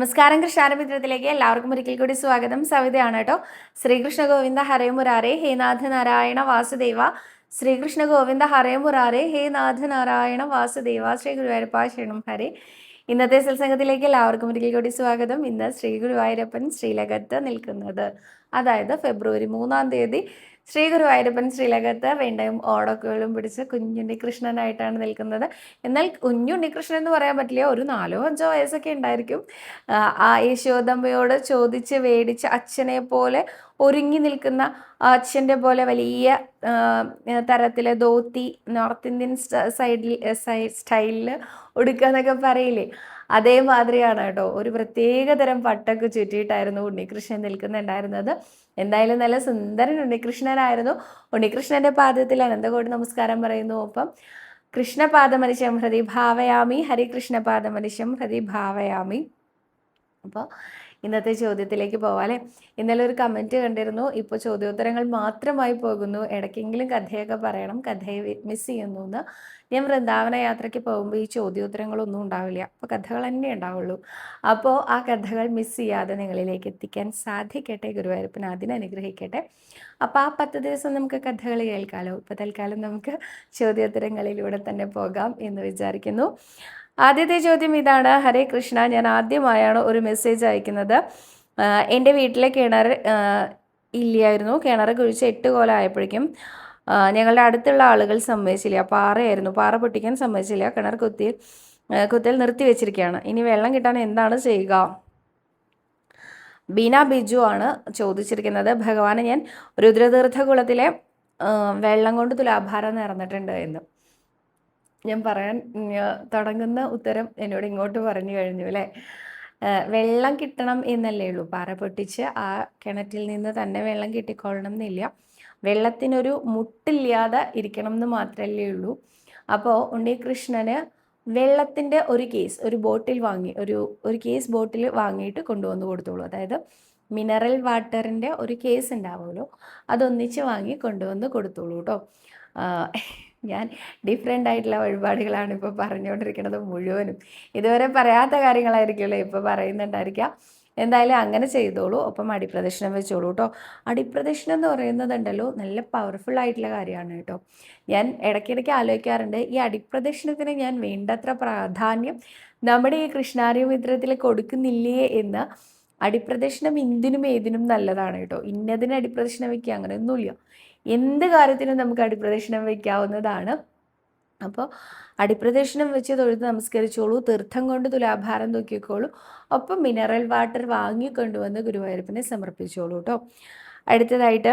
നമസ്കാരം കൃഷ്ണാരമിത്രത്തിലേക്ക് എല്ലാവർക്കും ഒരിക്കൽ കൂടി സ്വാഗതം. സവിതയാണ് കേട്ടോ. ശ്രീകൃഷ്ണ ഗോവിന്ദ ഹരേ മുരാരേ ഹേ നാഥ നാരായണ വാസുദേവ. ശ്രീകൃഷ്ണ ഗോവിന്ദ ഹരേ മുരാരേ ഹേ നാഥ നാരായണ വാസുദേവ. ശ്രീ ഗുരുവായൂരപ്പ ഹരേ. ഇന്നത്തെ സത്സംഗത്തിലേക്ക് എല്ലാവർക്കും ഒരിക്കൽ കൂടി സ്വാഗതം. ഇന്ന് ശ്രീ ഗുരുവായൂരപ്പൻ ശ്രീലകത്ത് നിൽക്കുന്നത്. അതായത് ഫെബ്രുവരി മൂന്നാം തീയതി ശ്രീ ഗുരുവായൂരപ്പൻ ശ്രീലകത്ത് വേണ്ടയും ഓടക്കുകളും പിടിച്ച് കുഞ്ഞുണ്ണി കൃഷ്ണനായിട്ടാണ് നിൽക്കുന്നത്. എന്നാൽ കുഞ്ഞുണ്ണി കൃഷ്ണൻ എന്ന് പറയാൻ പറ്റില്ല ഒരു നാലോ അഞ്ചോ വയസ്സൊക്കെ ഉണ്ടായിരിക്കും. ആ, യശോദമ്മയോട് ചോദിച്ച് വേടിച്ച് അച്ഛനെ പോലെ ഒരുങ്ങി നിൽക്കുന്ന അച്ഛന്റെ പോലെ വലിയ തരത്തിലെ ധോത്തി നോർത്ത് ഇന്ത്യൻ സൈഡിൽ സൈഡ് സ്റ്റൈലിൽ ഉടുക്കുക എന്നൊക്കെ പറയില്ലേ? അതേമാതിരിയാണ് കേട്ടോ. ഒരു പ്രത്യേക തരം പട്ടൊക്കെ ചുറ്റിയിട്ടായിരുന്നു ഉണ്ണികൃഷ്ണൻ നിൽക്കുന്നുണ്ടായിരുന്നത്. എന്തായാലും നല്ല സുന്ദരൻ ഉണ്ണികൃഷ്ണനായിരുന്നു. ഉണ്ണികൃഷ്ണന്റെ പാദത്തിൽ അനന്തകോടി നമസ്കാരം പറയുന്നു. ഒപ്പം കൃഷ്ണപാദമനുഷ്യം ഹൃദി ഭാവയാമി ഹരികൃഷ്ണപാദമനുഷ്യം ഹൃദി ഭാവയാമി. അപ്പോൾ ഇന്നത്തെ ചോദ്യത്തിലേക്ക് പോവാം ഇന്നലെ ഒരു കമന്റ് കണ്ടിരുന്നു. ഇപ്പോൾ ചോദ്യോത്തരങ്ങൾ മാത്രമായി പോകുന്നു. ഇടയ്ക്കെങ്കിലും കഥയൊക്കെ പറയണം. കഥയെ മിസ് ചെയ്യുന്നു എന്ന്. ഞാൻ വൃന്ദാവന യാത്രയ്ക്ക് പോകുമ്പോൾ ഈ ചോദ്യോത്തരങ്ങളൊന്നും ഉണ്ടാവില്ല. അപ്പോൾ കഥകൾ തന്നെ ഉണ്ടാവുള്ളൂ. അപ്പോൾ ആ കഥകൾ മിസ് ചെയ്യാതെ നിങ്ങളിലേക്ക് എത്തിക്കാൻ സാധിക്കട്ടെ ഗുരുവായൂരപ്പൻ അതിനെ അനുഗ്രഹിക്കട്ടെ. അപ്പോൾ ആ പത്ത് ദിവസം നമുക്ക് കഥകൾ കേൾക്കാമല്ലോ ഇപ്പോൾ തൽക്കാലം നമുക്ക് ചോദ്യോത്തരങ്ങളിലൂടെ തന്നെ പോകാം എന്ന് വിചാരിക്കുന്നു. ആദ്യത്തെ ചോദ്യം ഇതാണ്. ഹരേ കൃഷ്ണ ഞാൻ ആദ്യമായാണ് ഒരു മെസ്സേജ് അയക്കുന്നത്. എന്റെ വീട്ടിലെ കിണർ ഇല്ലായിരുന്നു. കിണർ കുഴിച്ച് എട്ട് കോലം ആയപ്പോഴേക്കും ഞങ്ങളുടെ അടുത്തുള്ള ആളുകൾ സമ്മതിച്ചില്ല. പാറയായിരുന്നു. പാറ പൊട്ടിക്കാൻ സമ്മതിച്ചില്ല. കിണർ കുത്തി കുത്തൽ നിർത്തി വെച്ചിരിക്കുകയാണ്. ഇനി വെള്ളം കിട്ടാൻ എന്താണ് ചെയ്യുക? ബീന ബിജു ആണ് ചോദിച്ചിരിക്കുന്നത്. ഭഗവാനെ ഞാൻ രുദ്രതീർത്ഥകുളത്തിലെ കുളത്തിലെ വെള്ളം കൊണ്ട് തുലാഭാരം നിറഞ്ഞിട്ടുണ്ട് എന്ന്. ഞാൻ പറയാൻ തുടങ്ങുന്ന ഉത്തരം എന്നോട് ഇങ്ങോട്ട് പറഞ്ഞു കഴിഞ്ഞു അല്ലേ? വെള്ളം കിട്ടണം എന്നല്ലേ ഉള്ളൂ. പാറ പൊട്ടിച്ച് ആ കിണറ്റിൽ നിന്ന് തന്നെ വെള്ളം കിട്ടിക്കൊള്ളണം എന്നില്ല. വെള്ളത്തിനൊരു മുട്ടില്ലാതെ ഇരിക്കണം എന്ന് മാത്രമല്ലേ ഉള്ളൂ. അപ്പോൾ ഉണ്ണികൃഷ്ണന് വെള്ളത്തിന്റെ ഒരു കേസ് ഒരു ബോട്ടിൽ വാങ്ങി ഒരു ഒരു കേസ് ബോട്ടിൽ വാങ്ങിയിട്ട് കൊണ്ടുവന്ന് കൊടുത്തോളൂ. അതായത് മിനറൽ വാട്ടറിന്റെ ഒരു കേസ് ഉണ്ടാവുമല്ലോ. അതൊന്നിച്ച് വാങ്ങി കൊണ്ടുവന്ന് കൊടുത്തോളൂ കേട്ടോ ഞാൻ ഡിഫറെന്റ് ആയിട്ടുള്ള വഴിപാടുകളാണ് ഇപ്പോൾ പറഞ്ഞുകൊണ്ടിരിക്കുന്നത് മുഴുവനും. ഇതുവരെ പറയാത്ത കാര്യങ്ങളായിരിക്കുമല്ലോ ഇപ്പോൾ പറയുന്നുണ്ടായിരിക്കാം. എന്തായാലും അങ്ങനെ ചെയ്തോളൂ. ഒപ്പം അടിപ്രദക്ഷിണം വെച്ചോളൂ കേട്ടോ. അടിപ്രദക്ഷിണം എന്ന് പറയുന്നതുണ്ടല്ലോ നല്ല പവർഫുൾ ആയിട്ടുള്ള കാര്യമാണ് കേട്ടോ. ഞാൻ ഇടയ്ക്കിടയ്ക്ക് ആലോചിക്കാറുണ്ട് ഈ അടിപ്രദക്ഷിണത്തിന് ഞാൻ വേണ്ടത്ര പ്രാധാന്യം നമ്മുടെ ഈ കൃഷ്ണാരി മിത്രത്തിൽ കൊടുക്കുന്നില്ലേ എന്ന് അടിപ്രദക്ഷിണം എന്തിനും ഏതിനും നല്ലതാണ് കേട്ടോ. ഇന്നതിന് അടിപ്രദക്ഷിണം വയ്ക്കുക അങ്ങനെയൊന്നുമില്ല. എന്ത് കാര്യത്തിനും നമുക്ക് അടിപ്രദക്ഷിണം വയ്ക്കാവുന്നതാണ് അപ്പോൾ അടിപ്രദക്ഷിണം വെച്ച് തൊഴുത് നമസ്കരിച്ചോളൂ. തീർത്ഥം കൊണ്ട് തുലാഭാരം തൂക്കിക്കോളൂ ഒപ്പം മിനറൽ വാട്ടർ വാങ്ങിക്കൊണ്ടുവന്ന് ഗുരുവായൂരപ്പനെ സമർപ്പിച്ചോളൂ കേട്ടോ അടുത്തതായിട്ട്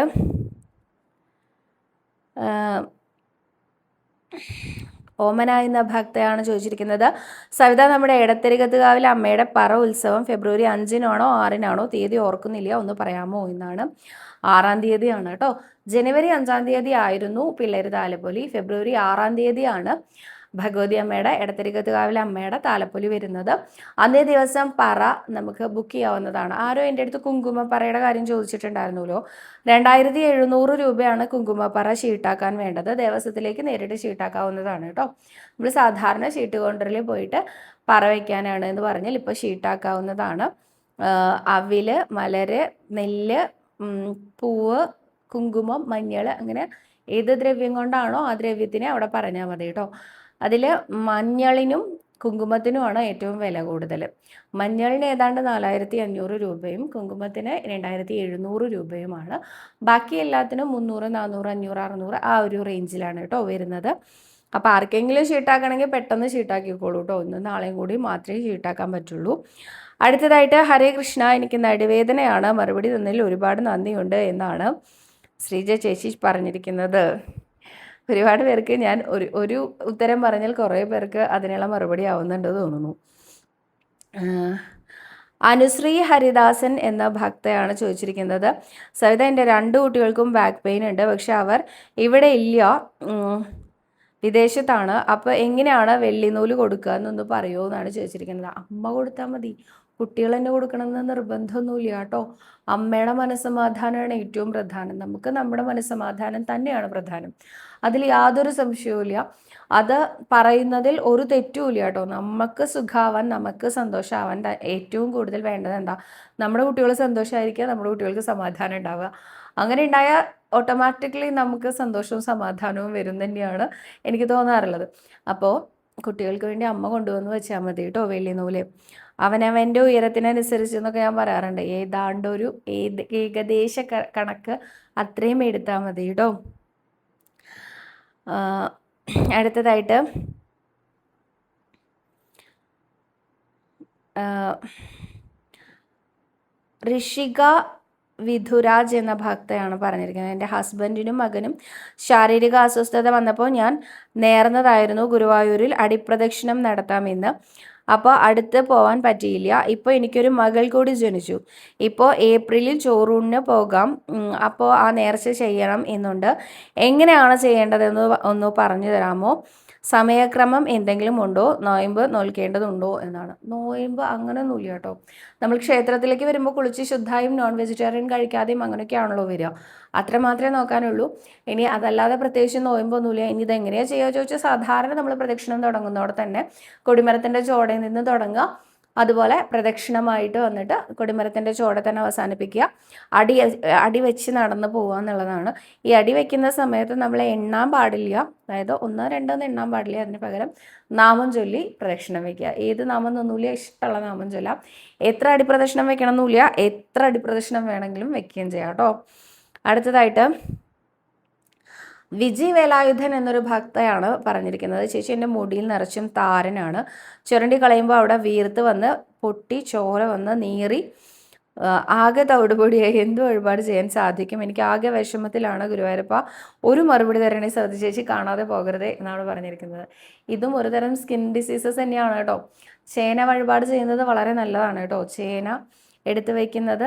ഓമന എന്ന ഭക്തയാണ് ചോദിച്ചിരിക്കുന്നത്. സവിത നമ്മുടെ ഇടത്തരികത്തുകാവിൽ അമ്മയുടെ പറ ഉത്സവം ഫെബ്രുവരി അഞ്ചിനാണോ ആറിനാണോ? തീയതി ഓർക്കുന്നില്ല. ഒന്ന് പറയാമോ? എന്നാണ്. ആറാം തീയതിയാണ് കേട്ടോ ജനുവരി അഞ്ചാം തീയതി ആയിരുന്നു പിള്ളേര് താലപ്പൊലി. ഫെബ്രുവരി ആറാം തീയതിയാണ് ഭഗവതി അമ്മയുടെ എടത്തരികത്തുകാവിലെ അമ്മയുടെ താലപ്പൊലി വരുന്നത്. അന്നേ ദിവസം പറ നമുക്ക് ബുക്ക് ചെയ്യാവുന്നതാണ്. ആരോ എന്റെ അടുത്ത് കുങ്കുമപ്പറയുടെ കാര്യം ചോദിച്ചിട്ടുണ്ടായിരുന്നല്ലോ. രണ്ടായിരത്തി എഴുന്നൂറ് രൂപയാണ് കുങ്കുമപ്പറ ഷീട്ടാക്കാൻ വേണ്ടത്. ദേവസ്വത്തിലേക്ക് നേരിട്ട് ഷീട്ടാക്കാവുന്നതാണ് കേട്ടോ. നമ്മൾ സാധാരണ ഷീട്ട് കൗണ്ടറിൽ പോയിട്ട് പറ വയ്ക്കാനാണ് എന്ന് പറഞ്ഞാൽ ഇപ്പോൾ ഷീട്ടാക്കാവുന്നതാണ്. അവിൽ മലര് നെല്ല് പൂവ് കുങ്കുമം മഞ്ഞൾ അങ്ങനെ ഏത് ദ്രവ്യം കൊണ്ടാണോ ആ ദ്രവ്യത്തിനെ അവിടെ പറഞ്ഞാൽ മതി കേട്ടോ. അതിൽ മഞ്ഞളിനും കുങ്കുമത്തിനുമാണ് ഏറ്റവും വില കൂടുതൽ മഞ്ഞളിന് ഏതാണ്ട് നാലായിരത്തി അഞ്ഞൂറ് രൂപയും കുങ്കുമത്തിന് രണ്ടായിരത്തി എഴുന്നൂറ് രൂപയുമാണ്. ബാക്കി എല്ലാത്തിനും മുന്നൂറ് നാനൂറ് അഞ്ഞൂറ് അറുന്നൂറ് ആ ഒരു റേഞ്ചിലാണ് കേട്ടോ വരുന്നത്. അപ്പോൾ ആർക്കെങ്കിലും ഷീട്ടാക്കണമെങ്കിൽ പെട്ടെന്ന് ഷീട്ടാക്കിക്കോളൂ കേട്ടോ. ഇന്നും നാളെയും കൂടി മാത്രമേ ഷീട്ടാക്കാൻ പറ്റുള്ളൂ. അടുത്തതായിട്ട് ഹരേ കൃഷ്ണ എനിക്ക് നടുവേദനയാണ്. മറുപടി തന്നതിൽ ഒരുപാട് നന്ദിയുണ്ട് എന്നാണ് ശ്രീജ ചേച്ചി പറഞ്ഞിരിക്കുന്നത് ഒരുപാട് പേർക്ക് ഞാൻ ഒരു ഒരു ഉത്തരം പറഞ്ഞാൽ കുറേ പേർക്ക് അതിനുള്ള മറുപടി ആവുന്നുണ്ട് തോന്നുന്നു. അനുശ്രീ ഹരിദാസൻ എന്ന ഭക്തയാണ് ചോദിച്ചിരിക്കുന്നത്. സവിത എന്റെ രണ്ട് കുട്ടികൾക്കും ബാക്ക് പെയിൻ ഉണ്ട് പക്ഷെ അവർ ഇവിടെ ഇല്ല. വിദേശത്താണ്. അപ്പോൾ എങ്ങനെയാണ് വെള്ളിനൂൽ കൊടുക്കുക എന്നൊന്ന് പറയുമോ എന്നാണ് ചോദിച്ചിരിക്കുന്നത്. അമ്മ കൊടുത്താൽ മതി. കുട്ടികൾ തന്നെ കൊടുക്കണമെന്ന് നിർബന്ധമൊന്നുമില്ല കേട്ടോ. അമ്മയുടെ മനസ്സമാധാനമാണ് ഏറ്റവും പ്രധാനം. നമുക്ക് നമ്മുടെ മനസ്സമാധാനം തന്നെയാണ് പ്രധാനം. അതിൽ യാതൊരു സംശയവുമില്ല. അത് പറയുന്നതിൽ ഒരു തെറ്റുമില്ല കേട്ടോ. നമുക്ക് സുഖാവാൻ നമുക്ക് സന്തോഷമാവാൻ ഏറ്റവും കൂടുതൽ വേണ്ടത് എന്താ? നമ്മുടെ കുട്ടികൾ സന്തോഷമായിരിക്കുക നമ്മുടെ കുട്ടികൾക്ക് സമാധാനം ഉണ്ടാവുക. അങ്ങനെ ഉണ്ടായാൽ ഓട്ടോമാറ്റിക്കലി നമുക്ക് സന്തോഷവും സമാധാനവും വരും തന്നെയാണ് എനിക്ക് തോന്നാറുള്ളത്. അപ്പോൾ കുട്ടികൾക്ക് വേണ്ടി അമ്മ കൊണ്ടുവന്ന് വെച്ചാൽ മതി കേട്ടോ വെള്ളി നൂൽ. അവനവന്റെ ഉയരത്തിനനുസരിച്ച് എന്നൊക്കെ ഞാൻ പറയാറുണ്ട്. ഏതാണ്ട് ഒരു ഏത് ഏകദേശ കണക്ക് അത്രയും എടുത്താൽ മതി കേട്ടോ അടുത്തതായിട്ട്. ഋഷിക വിധുരാജ് എന്ന ഭക്തയാണ് പറഞ്ഞിരിക്കുന്നത്. എന്റെ ഹസ്ബൻഡിനും മകനും ശാരീരിക അസ്വസ്ഥത വന്നപ്പോൾ ഞാൻ നേർന്നതായിരുന്നു ഗുരുവായൂരിൽ അടിപ്രദക്ഷിണം നടത്താമെന്ന് അപ്പോൾ അടുത്ത് പോകാൻ പറ്റിയില്ല. ഇപ്പോൾ എനിക്കൊരു മകൾ കൂടി ജനിച്ചു. ഇപ്പോൾ ഏപ്രിലിൽ ചോറൂണിന് പോകാം. അപ്പോൾ ആ നേർച്ച ചെയ്യണം എന്നുണ്ട്. എങ്ങനെയാണ് ചെയ്യേണ്ടതെന്ന് ഒന്ന് പറഞ്ഞു തരാമോ? സമയക്രമം എന്തെങ്കിലും ഉണ്ടോ? നോയമ്പ് നോൽക്കേണ്ടതുണ്ടോ എന്നാണ്. നോയമ്പ് അങ്ങനെയൊന്നുമില്ല കേട്ടോ. നമ്മൾ ക്ഷേത്രത്തിലേക്ക് വരുമ്പോൾ കുളിച്ച് ശുദ്ധായും നോൺ വെജിറ്റേറിയൻ കഴിക്കാതെയും അങ്ങനെയൊക്കെയാണല്ലോ വരിക. അത്ര മാത്രമേ നോക്കാനുള്ളൂ. ഇനി അതല്ലാതെ പ്രത്യേകിച്ച് നോയമ്പൊന്നുമില്ല. ഇനി ഇതെങ്ങനെയാണ് ചെയ്യുക ചോദിച്ചാൽ സാധാരണ നമ്മൾ പ്രദക്ഷിണം തുടങ്ങുന്നതോടെ തന്നെ കൊടിമരത്തിന്റെ ചോടയിൽ നിന്ന് തുടങ്ങുക. അതുപോലെ പ്രദക്ഷിണമായിട്ട് വന്നിട്ട് കൊടിമരത്തിന്റെ ചോടെ തന്നെ അവസാനിപ്പിക്കുക. അടി അടി വെച്ച് നടന്നു പോകുക എന്നുള്ളതാണ്. ഈ അടി വയ്ക്കുന്ന സമയത്ത് നമ്മൾ എണ്ണാൻ പാടില്ല. അതായത് ഒന്നോ രണ്ടോ എന്ന് എണ്ണാൻ പാടില്ല. അതിന് പകരം നാമം ചൊല്ലി പ്രദക്ഷിണം വയ്ക്കുക ഏത് നാമം എന്നൊന്നുമില്ല ഇഷ്ടമുള്ള നാമം ചൊല്ലാം. എത്ര അടി പ്രദക്ഷിണം വെക്കണം എന്നില്ല. എത്ര അടി പ്രദക്ഷിണം വേണമെങ്കിലും വെക്കുകയും ചെയ്യാം കേട്ടോ. അടുത്തതായിട്ട് വിജി വേലായുധൻ എന്നൊരു ഭക്തയാണ് പറഞ്ഞിരിക്കുന്നത്. ചേച്ചി എന്റെ മുടിയിൽ നിറച്ചും താരനാണ്. ചുരണ്ടി കളയുമ്പോൾ അവിടെ വീർത്ത് വന്ന് പൊട്ടി ചോര വന്ന് നീറി ആകെ തവിടുപൊടിയായി. എന്ത് വഴിപാട് ചെയ്യാൻ സാധിക്കും? എനിക്ക് ആകെ വിഷമത്തിലാണ് ഗുരുവായൂരപ്പ. ഒരു മറുപടി തരണേ ശ്രദ്ധ ചേച്ചി കാണാതെ പോകരുതേ എന്നാണ് പറഞ്ഞിരിക്കുന്നത്. ഇതും ഒരുതരം സ്കിൻ ഡിസീസസ് തന്നെയാണ് കേട്ടോ. ചേന വഴിപാട് ചെയ്യുന്നത് വളരെ നല്ലതാണ് കേട്ടോ. ചേന എടുത്തു വയ്ക്കുന്നത്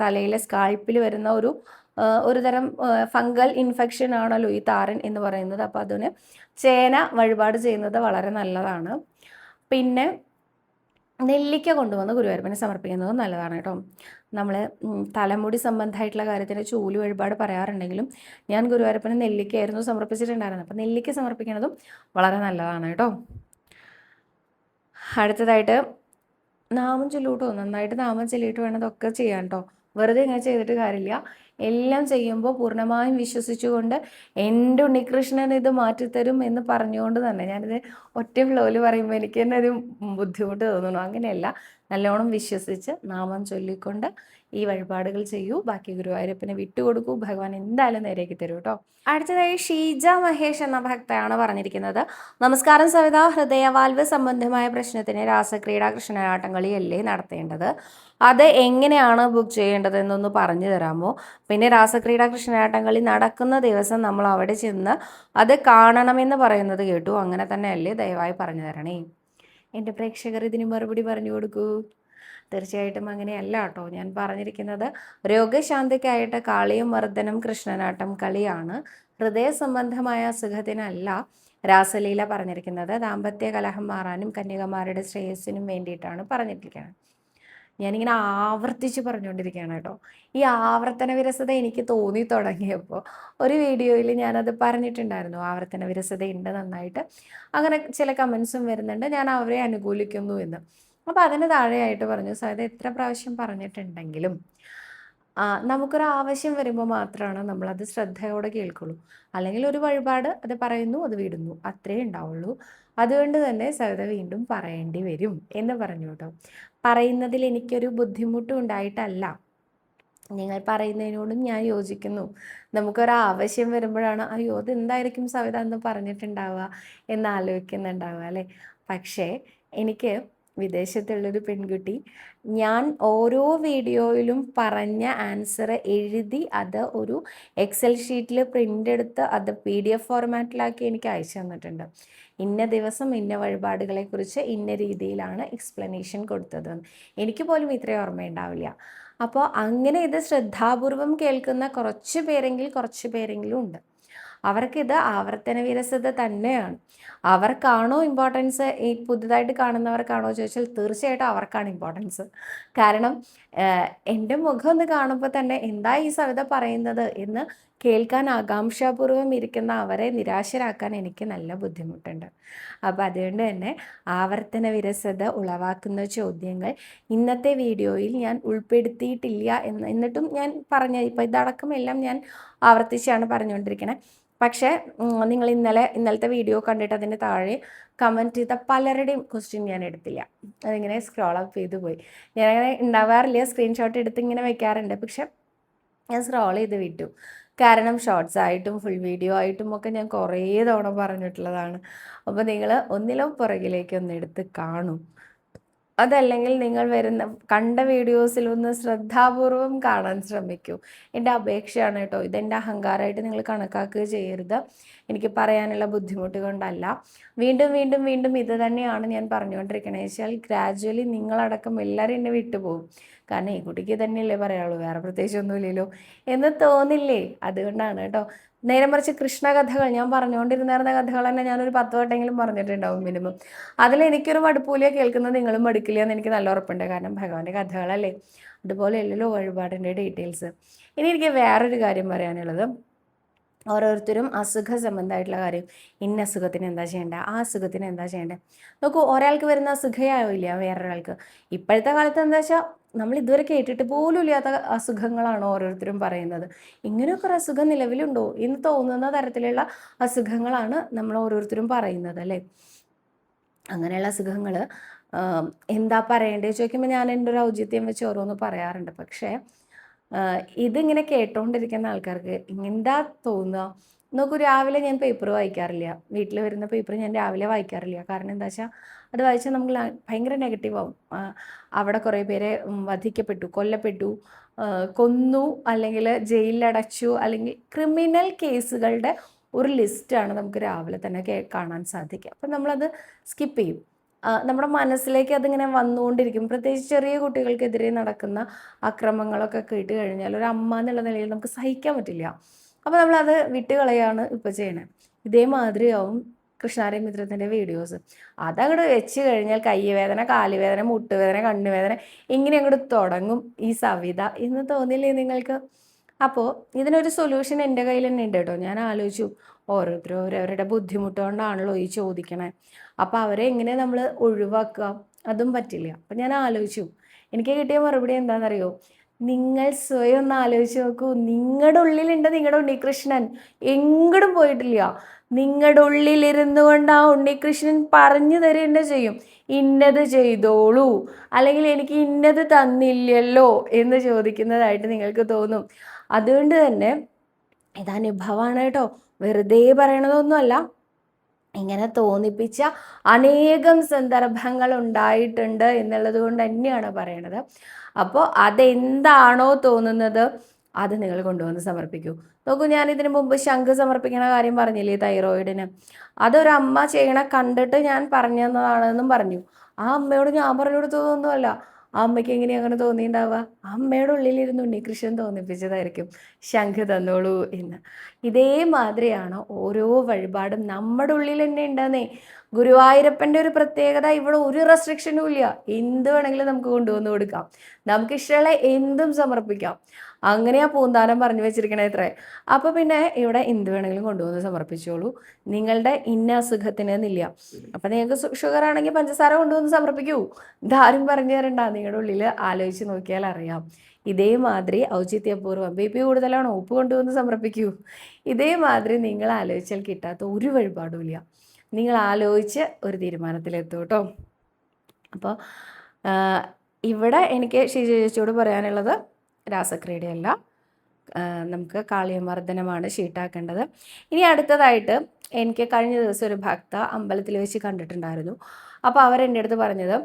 തലയിലെ സ്കാൽപ്പിൽ വരുന്ന ഒരു ഒരു തരം ഫംഗൽ ഇൻഫെക്ഷൻ ആണല്ലോ ഈ താരൻ എന്ന് പറയുന്നത്. അപ്പോൾ അതിന് ചേന വഴിപാട് ചെയ്യുന്നത് വളരെ നല്ലതാണ്. പിന്നെ നെല്ലിക്ക കൊണ്ടുവന്ന് ഗുരുവായൂരപ്പനെ സമർപ്പിക്കുന്നത് നല്ലതാണ് കേട്ടോ. നമ്മൾ തലമുടി സംബന്ധമായിട്ടുള്ള കാര്യത്തിന് ചൂൽ വഴിപാട് പറയാറുണ്ടെങ്കിലും ഞാൻ ഗുരുവായൂരപ്പന് നെല്ലിക്കയായിരുന്നു സമർപ്പിച്ചിട്ടുണ്ടായിരുന്നത്. അപ്പം നെല്ലിക്ക സമർപ്പിക്കുന്നതും വളരെ നല്ലതാണ് കേട്ടോ. അടുത്തതായിട്ട് നാമം ചൊല്ലൂട്ടോ? നന്നായിട്ട് നാമം ചൊല്ലിയിട്ട് വേണം ഇതൊക്കെ ചെയ്യാൻ കേട്ടോ. വെറുതെ ഇങ്ങനെ ചെയ്തിട്ട് കാര്യമില്ല. എല്ലാം ചെയ്യുമ്പോൾ പൂർണമായും വിശ്വസിച്ചുകൊണ്ട് എന്റെ ഉണ്ണികൃഷ്ണൻ ഇത് മാറ്റിത്തരും എന്ന് പറഞ്ഞുകൊണ്ട് തന്നെ ഞാനിത് ഒറ്റ ഫ്ലോയിൽ പറയുമ്പോൾ എനിക്ക് തന്നെ ഒരു ബുദ്ധിമുട്ട് തോന്നുന്നു. അങ്ങനെയല്ല നല്ലോണം വിശ്വസിച്ച് നാമം ചൊല്ലിക്കൊണ്ട് ഈ വഴിപാടുകൾ ചെയ്യൂ. ബാക്കി ഗുരുവായൂരപ്പനെ വിട്ടുകൊടുക്കൂ. ഭഗവാൻ എന്തായാലും നേരേക്ക് തരൂ കേട്ടോ. അടുത്തതായി ഷീജ മഹേഷ് എന്ന ഭക്തയാണ് പറഞ്ഞിരിക്കുന്നത്. നമസ്കാരം സവിത. ഹൃദയവാൽവ് സംബന്ധമായ പ്രശ്നത്തിന് രാസക്രീഡാ കൃഷ്ണനാട്ടം കളിയല്ലേ നടത്തേണ്ടത്? അത് എങ്ങനെയാണ് ബുക്ക് ചെയ്യേണ്ടതെന്നൊന്ന് പറഞ്ഞു തരാമോ? പിന്നെ രാസക്രീഡാ കൃഷ്ണനാട്ടം നടക്കുന്ന ദിവസം നമ്മൾ അവിടെ ചെന്ന് അത് കാണണമെന്ന് പറയുന്നത് കേട്ടു. അങ്ങനെ തന്നെയല്ലേ ദയവായി പറഞ്ഞു തരണേ. എന്റെ പ്രേക്ഷകർ ഇതിന് മറുപടി പറഞ്ഞു കൊടുക്കൂ. തീർച്ചയായിട്ടും അങ്ങനെയല്ല കേട്ടോ ഞാൻ പറഞ്ഞിരിക്കുന്നത് രോഗശാന്തിക്കായിട്ട് കാളിയും മർദ്ദനം കൃഷ്ണനാട്ടം കളിയാണ്. ഹൃദയ സംബന്ധമായ അസുഖത്തിനല്ല രാസലീല പറഞ്ഞിരിക്കുന്നത്. ദാമ്പത്യ കലഹം മാറാനും കന്യകമാരുടെ ശ്രേയസ്സിനും വേണ്ടിയിട്ടാണ് പറഞ്ഞിരിക്കുന്നത്. ഞാനിങ്ങനെ ആവർത്തിച്ച് പറഞ്ഞുകൊണ്ടിരിക്കുകയാണ് കേട്ടോ. ഈ ആവർത്തന വിരസത എനിക്ക് തോന്നി തുടങ്ങിയപ്പോൾ ഒരു വീഡിയോയിൽ ഞാനത് പറഞ്ഞിട്ടുണ്ടായിരുന്നു. ആവർത്തന വിരസത ഉണ്ട് നന്നായിട്ട്. അങ്ങനെ ചില കമൻസും വരുന്നുണ്ട്. ഞാൻ അവരെ അനുകൂലിക്കുന്നു എന്ന്. അപ്പോൾ അതിന് താഴെയായിട്ട് പറഞ്ഞു സായത് എത്ര പ്രാവശ്യം പറഞ്ഞിട്ടുണ്ടെങ്കിലും നമുക്കൊരു ആവശ്യം വരുമ്പോൾ മാത്രമാണ് നമ്മളത് ശ്രദ്ധയോടെ കേൾക്കുള്ളൂ. അല്ലെങ്കിൽ ഒരു വഴിപാട് അത് പറയുന്നു അത് വിടുന്നു. അത്രേ ഉണ്ടാവുള്ളൂ. അതുകൊണ്ട് തന്നെ സവിത വീണ്ടും പറയേണ്ടി വരും എന്ന് പറഞ്ഞു കേട്ടോ. പറയുന്നതിൽ എനിക്കൊരു ബുദ്ധിമുട്ടും ഉണ്ടായിട്ടല്ല. നിങ്ങൾ പറയുന്നതിനോടും ഞാൻ യോജിക്കുന്നു. നമുക്കൊരു ആവശ്യം വരുമ്പോഴാണ് അയ്യോ അത് എന്തായിരിക്കും സവിത എന്ന് പറഞ്ഞിട്ടുണ്ടാവുക എന്ന് ആലോചിക്കുന്നുണ്ടാവുക അല്ലേ? പക്ഷേ എനിക്ക് വിദേശത്തുള്ളൊരു പെൺകുട്ടി. ഞാൻ ഓരോ വീഡിയോയിലും പറഞ്ഞ ആൻസർ എഴുതി അത് ഒരു എക്സൽ ഷീറ്റിൽ പ്രിന്റ് എടുത്ത് അത് പി ഡി എഫ് ഫോർമാറ്റിലാക്കി എനിക്ക് അയച്ചു തന്നിട്ടുണ്ട്. ഇന്ന ദിവസം ഇന്ന വഴിപാടുകളെക്കുറിച്ച് ഇന്ന രീതിയിലാണ് എക്സ്പ്ലനേഷൻ കൊടുത്തത്. എനിക്ക് പോലും ഇത്രയും ഓർമ്മയുണ്ടാവില്ല. അപ്പോൾ അങ്ങനെ ഇത് ശ്രദ്ധാപൂർവം കേൾക്കുന്ന കുറച്ച് പേരെങ്കിൽ കുറച്ച് പേരെങ്കിലും ഉണ്ട്. അവർക്കിത് ആവർത്തന വിരസത തന്നെയാണ്. അവർക്കാണോ ഇമ്പോർട്ടൻസ് ഈ പുതുതായിട്ട് കാണുന്നവർക്കാണോ ചോദിച്ചാൽ തീർച്ചയായിട്ടും അവർക്കാണ് ഇമ്പോർട്ടൻസ് കാരണം എന്റെ മുഖം ഒന്ന് കാണുമ്പോൾ തന്നെ എന്താ ഈ സവിത പറയുന്നത് എന്ന് കേൾക്കാൻ ആകാംക്ഷാപൂർവം ഇരിക്കുന്ന അവരെ നിരാശരാക്കാൻ എനിക്ക് നല്ല ബുദ്ധിമുട്ടുണ്ട്. അപ്പോൾ അതുകൊണ്ട് തന്നെ ആവർത്തന വിരസത ഉളവാക്കുന്ന ചോദ്യങ്ങൾ ഇന്നത്തെ വീഡിയോയിൽ ഞാൻ ഉൾപ്പെടുത്തിയിട്ടില്ല എന്ന് എന്നിട്ടും ഞാൻ പറഞ്ഞ ഇതടക്കം എല്ലാം ഞാൻ ആവർത്തിച്ചാണ് പറഞ്ഞുകൊണ്ടിരിക്കുന്നത് പക്ഷേ നിങ്ങൾ ഇന്നലെ ഇന്നലത്തെ വീഡിയോ കണ്ടിട്ട് അതിന്റെ താഴെ കമന്റ് ചെയ്ത പലരുടെയും ക്വസ്റ്റ്യൻ ഞാൻ എടുത്തില്ല. അതിങ്ങനെ സ്ക്രോൾ അപ്പ് ചെയ്ത് പോയി. ഞാനങ്ങനെ ഉണ്ടാവാറില്ല സ്ക്രീൻഷോട്ട് എടുത്ത് ഇങ്ങനെ വെക്കാറുണ്ട്. പക്ഷെ ഞാൻ സ്ക്രോൾ ചെയ്ത് വിട്ടു. കാരണം ഷോർട്സ് ആയിട്ടും ഫുൾ വീഡിയോ ആയിട്ടും ഒക്കെ ഞാൻ കുറേ തവണ പറഞ്ഞിട്ടുള്ളതാണ്. അപ്പോൾ നിങ്ങൾ ഒന്നിലും പുറകിലേക്ക് ഒന്ന് എടുത്ത് കാണും. അതല്ലെങ്കിൽ നിങ്ങൾ വരുന്ന കണ്ട വീഡിയോസിൽ ഒന്ന് ശ്രദ്ധാപൂർവം കാണാൻ ശ്രമിക്കൂ. എന്റെ അപേക്ഷയാണ് കേട്ടോ. ഇതെന്റെ അഹങ്കാരമായിട്ട് നിങ്ങൾ കണക്കാക്കുക ചെയ്യരുത്. എനിക്ക് പറയാനുള്ള ബുദ്ധിമുട്ട് കൊണ്ടല്ല. വീണ്ടും വീണ്ടും വീണ്ടും ഇത് തന്നെയാണ് ഞാൻ പറഞ്ഞുകൊണ്ടിരിക്കണേ വെച്ചാൽ ഗ്രാജ്വലി നിങ്ങളടക്കം എല്ലാവരും എന്നെ വിട്ടുപോകും. കാരണം ഈ കുട്ടിക്ക് തന്നെയല്ലേ പറയാനുള്ളൂ വേറെ പ്രത്യേകിച്ച് ഒന്നുമില്ലല്ലോ എന്ന് തോന്നില്ലേ? അതുകൊണ്ടാണ് കേട്ടോ. നേരെ മറിച്ച് കൃഷ്ണകഥകൾ ഞാൻ പറഞ്ഞുകൊണ്ടിരുന്നിരുന്ന കഥകൾ തന്നെ ഞാനൊരു പത്ത് വട്ടെങ്കിലും പറഞ്ഞിട്ടുണ്ടാവും മിനിമം. അതിൽ എനിക്കൊരു മടുപ്പൂലിയ കേൾക്കുന്നത് നിങ്ങളും മടുക്കില്ല എന്ന് എനിക്ക് നല്ല ഉറപ്പുണ്ട്. കാരണം ഭഗവാന്റെ കഥകളല്ലേ? അതുപോലെ അല്ലല്ലോ വഴിപാടിന്റെ ഡീറ്റെയിൽസ് ഇനി എനിക്ക് വേറൊരു കാര്യം പറയാനുള്ളത്. ഓരോരുത്തരും അസുഖ സംബന്ധമായിട്ടുള്ള കാര്യം. ഇന്ന അസുഖത്തിന് എന്താ ചെയ്യേണ്ടത് ആ അസുഖത്തിന് എന്താ ചെയ്യേണ്ടത് നോക്കൂ ഒരാൾക്ക് വരുന്ന അസുഖയാവില്ല വേറൊരാൾക്ക്? ഇപ്പോഴത്തെ കാലത്ത് എന്താ വെച്ചാൽ നമ്മൾ ഇതുവരെ കേട്ടിട്ട് പോലും ഇല്ലാത്ത അസുഖങ്ങളാണ് ഓരോരുത്തരും പറയുന്നത്. ഇങ്ങനെയൊക്കെ ഒരു അസുഖം നിലവിലുണ്ടോ? എന്ന് തോന്നുന്ന തരത്തിലുള്ള അസുഖങ്ങളാണ് നമ്മൾ ഓരോരുത്തരും പറയുന്നത് അല്ലേ? അങ്ങനെയുള്ള അസുഖങ്ങൾ എന്താ പറയേണ്ടത് ചോദിക്കുമ്പോൾ ഞാൻ എന്റെ ഒരു ഔചിത്യം വെച്ച് ഓരോന്ന് പറയാറുണ്ട്. പക്ഷേ ഇതിങ്ങനെ കേട്ടോണ്ടിരിക്കുന്ന ആൾക്കാർക്ക് എന്താ തോന്നുക? നോക്കൂ രാവിലെ ഞാൻ പേപ്പർ വായിക്കാറില്ല. വീട്ടിൽ വരുന്ന പേപ്പർ ഞാൻ രാവിലെ വായിക്കാറില്ല. കാരണം എന്താ വെച്ചാൽ അത് വായിച്ചാൽ നമുക്ക് ഭയങ്കര നെഗറ്റീവ് ആവും. അവിടെ കുറേ പേരെ വധിക്കപ്പെട്ടു കൊല്ലപ്പെട്ടു കൊന്നു അല്ലെങ്കിൽ ജയിലിലടച്ചു അല്ലെങ്കിൽ ക്രിമിനൽ കേസുകളുടെ ഒരു ലിസ്റ്റാണ് നമുക്ക് രാവിലെ തന്നെ കാണാൻ സാധിക്കുക. അപ്പം നമ്മളത് സ്കിപ്പ് ചെയ്യും. നമ്മുടെ മനസ്സിലേക്ക് അതിങ്ങനെ വന്നുകൊണ്ടിരിക്കും. പ്രത്യേകിച്ച് ചെറിയ കുട്ടികൾക്കെതിരെ നടക്കുന്ന അക്രമങ്ങളൊക്കെ കേട്ട് കഴിഞ്ഞാൽ ഒരു അമ്മ എന്നുള്ള നിലയിൽ നമുക്ക് സഹിക്കാൻ പറ്റില്ല. അപ്പോൾ നമ്മളത് വിട്ടുകളയാണ് ഇപ്പോൾ ചെയ്യണത് ഇതേമാതിരിയാവും കൃഷ്ണാരി മിത്രത്തിന്റെ വീഡിയോസ്. അതങ്ങോട്ട് വെച്ച് കഴിഞ്ഞാൽ കൈവേദന കാലുവേദന മുട്ടുവേദന കണ്ണുവേദന ഇങ്ങനെ അങ്ങോട്ട് തുടങ്ങും ഈ സവിത എന്ന് തോന്നില്ലേ നിങ്ങൾക്ക്? അപ്പോൾ ഇതിനൊരു സൊല്യൂഷൻ എന്റെ കയ്യിൽ തന്നെ ഉണ്ട് കേട്ടോ ഞാൻ ആലോചിച്ചു ഓരോരുത്തരും ഓരോരുടെ ബുദ്ധിമുട്ട് കൊണ്ടാണല്ലോ ഈ ചോദിക്കണേ. അപ്പോൾ അവരെ എങ്ങനെ നമ്മൾ ഒഴിവാക്കുക അതും പറ്റില്ല. അപ്പം ഞാൻ ആലോചിച്ചു എനിക്ക് കിട്ടിയ മറുപടി എന്താണെന്നറിയോ നിങ്ങൾ സ്വയം ഒന്ന് ആലോചിച്ച് നോക്കൂ. നിങ്ങളുടെ ഉള്ളിലുണ്ട് നിങ്ങളുടെ ഉണ്ണികൃഷ്ണൻ. എങ്ങടും പോയിട്ടില്ല. നിങ്ങളുടെ ഉള്ളിലിരുന്നു കൊണ്ട് ആ ഉണ്ണികൃഷ്ണൻ പറഞ്ഞു തരേണ്ട ചെയ്യും. ഇന്നത് ചെയ്തോളൂ. അല്ലെങ്കിൽ എനിക്ക് ഇന്നത് തന്നില്ലല്ലോ എന്ന് ചോദിക്കുന്നതായിട്ട് നിങ്ങൾക്ക് തോന്നും. അതുകൊണ്ട് തന്നെ ഇതനുഭവമാണ് കേട്ടോ. വെറുതെ പറയണതൊന്നുമല്ല. ഇങ്ങനെ തോന്നിപ്പിച്ച അനേകം സന്ദർഭങ്ങൾ ഉണ്ടായിട്ടുണ്ട് എന്നുള്ളത് കൊണ്ട് തന്നെയാണ് പറയണത്. അപ്പോൾ അതെന്താണോ തോന്നുന്നത് അത് നിങ്ങൾ കൊണ്ടുവന്ന് സമർപ്പിക്കൂ. നോക്കൂ ഞാൻ ഇതിനു മുമ്പ് ശംഖ് സമർപ്പിക്കണ കാര്യം പറഞ്ഞില്ലേ തൈറോയിഡിന്? അതൊരു അമ്മ ചെയ്യണ കണ്ടിട്ട് ഞാൻ പറഞ്ഞു പറഞ്ഞു. ആ അമ്മയോട് ഞാൻ പറഞ്ഞു കൊടുത്തതൊന്നുമല്ല ആ അമ്മയ്ക്ക് എങ്ങനെ അങ്ങനെ തോന്നിയിട്ടുണ്ടാവുക അമ്മയുടെ ഉള്ളിലിരുന്ന് ഉണ്ണികൃഷ്ണൻ തോന്നിപ്പിച്ചതായിരിക്കും ശംഖ് തന്നോളൂ എന്ന്. ഇതേമാതിരിയാണ് ഓരോ വഴിപാടും നമ്മുടെ ഉള്ളിൽ തന്നെ ഉണ്ടെന്നേ. ഗുരുവായൂരപ്പന്റെ ഒരു പ്രത്യേകത ഇവിടെ ഒരു റെസ്ട്രിക്ഷനും ഇല്ല. എന്ത് വേണമെങ്കിലും നമുക്ക് കൊണ്ടുവന്ന് കൊടുക്കാം. നമുക്ക് ഇഷ്ടമുള്ള എന്തും സമർപ്പിക്കാം. അങ്ങനെയാ പൂന്താനം പറഞ്ഞു വെച്ചിരിക്കണേ ഇത്രേ അപ്പോൾ പിന്നെ ഇവിടെ എന്ത് വേണമെങ്കിലും കൊണ്ടുവന്ന് സമർപ്പിച്ചോളൂ. നിങ്ങളുടെ ഇന്ന അസുഖത്തിന് എന്നില്ല. അപ്പം നിങ്ങൾക്ക് ഷുഗർ ആണെങ്കിൽ പഞ്ചസാര കൊണ്ടുവന്ന് സമർപ്പിക്കൂ. ഇതാരും പറഞ്ഞു തരണ്ട. നിങ്ങളുടെ ഉള്ളിൽ ആലോചിച്ച് നോക്കിയാൽ അറിയാം. ഇതേമാതിരി ഔചിത്യപൂർവം ബി പി കൂടുതലാണോ? ഉപ്പ് കൊണ്ടുവന്ന് സമർപ്പിക്കൂ. ഇതേമാതിരി നിങ്ങൾ ആലോചിച്ചാൽ കിട്ടാത്ത ഒരു വഴിപാടുമില്ല നിങ്ങൾ ആലോചിച്ച് ഒരു തീരുമാനത്തിലെത്തും കേട്ടോ അപ്പോൾ ഇവിടെ എനിക്ക് ഷീജ ചേച്ചിയോട് പറയാനുള്ളത് രാസക്രീഡയല്ല. നമുക്ക് കാളിയമർദ്ദനമാണ് ഷീട്ടാക്കേണ്ടത്. ഇനി അടുത്തതായിട്ട് എനിക്ക് കഴിഞ്ഞ ദിവസം ഒരു ഭക്ത അമ്പലത്തിൽ വെച്ച് കണ്ടിട്ടുണ്ടായിരുന്നു. അപ്പോൾ അവരെന്റെ അടുത്ത് പറഞ്ഞത്